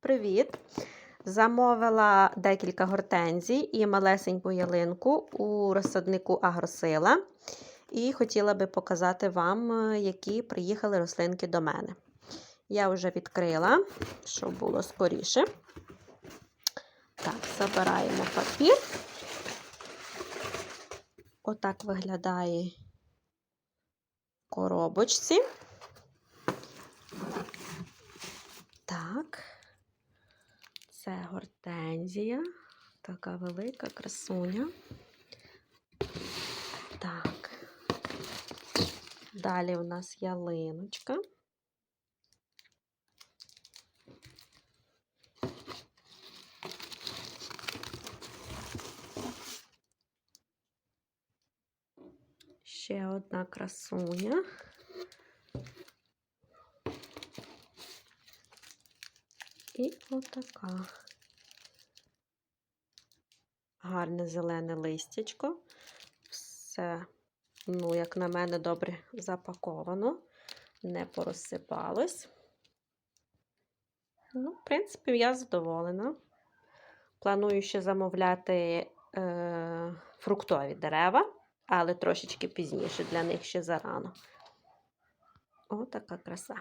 Привіт! Замовила декілька гортензій і малесеньку ялинку у розсаднику Агросила. І хотіла би показати вам, е, які приїхали рослинки до мене. Я вже відкрила, щоб було скоріше. Так, забираємо папір. Отак виглядає коробочці. Так, це гортензія, така велика красуня. Так, далі у нас ялиночка. Ще одна красуня. І отака. Гарне зелене листячко. Все, ну, як на мене, добре запаковано, не порозсипалось. Ну, в принципі, я задоволена. Планую ще замовляти е, фруктові дерева, але трошечки пізніше для них ще зарано. Отака краса.